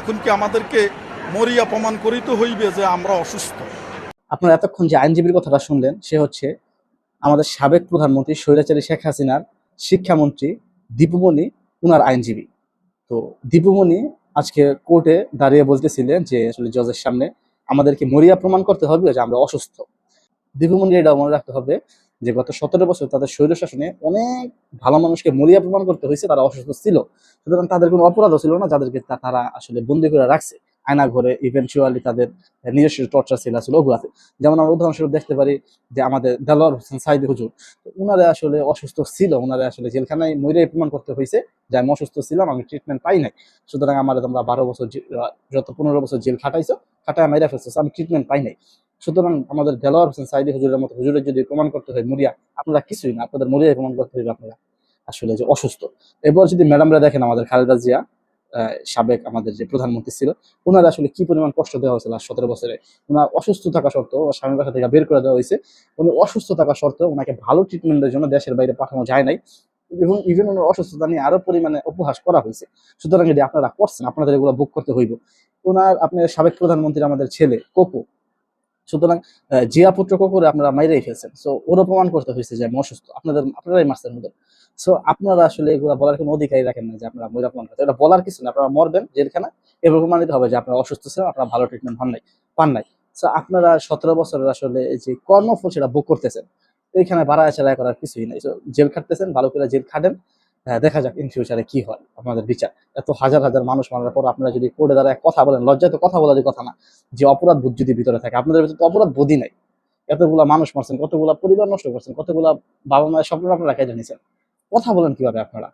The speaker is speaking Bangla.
এখন কি আমাদেরকে মরিয়া প্রমাণ করিতে হইবে যে আমরা অসুস্থ? আপনারা এতক্ষণ যে আইনজীবীর কথাটা শুনলেন, সে হচ্ছে আমাদের সাবেক প্রধানমন্ত্রী স্বৈরাচারী শেখ হাসিনার শিক্ষামন্ত্রী দীপুমণি, উনার আইনজীবী। তো দীপুমণি আজকে কোর্টে দাঁড়িয়ে বলতেছিলেন যে, আসলে জজের সামনে আমাদেরকে মরিয়া প্রমাণ করতে হবে যে আমরা অসুস্থ। দীপুমণি এটা মনে রাখতে হবে যে গত সতেরো বছর তাদের স্বৈর শাসনে অনেক ভালো মানুষকে মরিয়া প্রমাণ করতে হয়েছে, তারা অসুস্থ ছিল। সুতরাং তাদের কোনো অপরাধও ছিল না, যাদেরকে তারা আসলে বন্দি করে রাখছে। আয়না ঘরে ইভেনচুয়ালি তাদের নিজস্ব টর্চার ছিল ছিল ওগুলাতে যেমন আমরা উদাহরণস্বরূপ দেখতে পারি যে আমাদের দেলোয়ার হোসেন সাইদ হুজুর, তো আসলে অসুস্থ ছিল, উনারা আসলে জেলখানায় মরে প্রমাণ করতে হয়েছে যে, আমি অসুস্থ ছিলাম, আমি ট্রিটমেন্ট পাই নাই। সুতরাং আমার তোমরা বারো বছর যত পনেরো বছর জেল খাটাইছো, খাটায় মাইরা ফেলছো, আমি ট্রিটমেন্ট পাই নাই। সুতরাং আমাদের দেলোয়ার হোসেন সাইদি হুজুরের মতো হুজুরের যদি প্রমাণ করতে হয় মরিয়া, আপনারা কিছুই না, আপনাদের মরিয়ায় প্রমাণ করতে হবে আপনারা। আসলে যে অসুস্থ। এরপর যদি ম্যাডামরা দেখেন আমাদের খালেদা জিয়া সাবেক আমাদের যে প্রধানমন্ত্রী ছিল ওনার আসলে কি পরিমাণ কষ্ট দেওয়া হয়েছিল আর সতেরো বছরে? ওনার অসুস্থ থাকা সত্ত্বেও স্বামীর বাসা থেকে বের করে দেওয়া হয়েছে। উনি অসুস্থ থাকা সত্ত্বেও ওনাকে ভালো ট্রিটমেন্টের জন্য দেশের বাইরে পাঠানো যায় নাই। এবং ইভেন ওনার অসুস্থতা নিয়ে আরও পরিমাণে উপহাস করা হয়েছে। সুতরাং যদি আপনারা করছেন, আপনাদের এগুলো বুক করতে হইব। ওনার আপনার সাবেক প্রধানমন্ত্রী আমাদের ছেলে কোকো সুতরাং জিয়া পুত্র কোকোরে আপনারা মাইরেই ফেলছেন। সো ওরও প্রমাণ করতে হয়েছে যে আমি অসুস্থ। আপনাদের, আপনারাই মারছেন ওদের। সো আপনারা আসলে এগুলো বলার কোনো অধিকারই রাখেন না যে আপনারা মহিলা প্রমাণ করতে এটা বলার কিছু না। আপনারা মরবেন জেলখানা এবার প্রমাণিত হবে যে আপনারা অসুস্থ ছিলেন, আপনারা ভালো ট্রিটমেন্ট হন নাই, পান নাই। সো আপনারা সতেরো বছরের আসলে যে কর্মফল সেটা বুক করতেছেন। এইখানে বাড়ায় চালায় করার কিছুই নাই। জেল খাটতেছেন, ভালো করে জেল খাটেন। দেখা যাক ইন ফিউচারে কি হয় আপনাদের বিচার। এত হাজার হাজার মানুষ মারার পর আপনারা যদি কোর্টে দাঁড়ায় কথা বলেন, লজ্জায় তো কথা বলারই কথা না, যে অপরাধ বোধ যদি ভিতরে থাকে, আপনাদের ভিতরে তো অপরাধ বোধই নাই। এতগুলা মানুষ মারছেন, কতগুলা পরিবার নষ্ট করছেন, কতগুলা বাবা মায়ের স্বপ্ন আপনারা কেটে নিয়েছেন কথা বলেন কীভাবে আপনারা?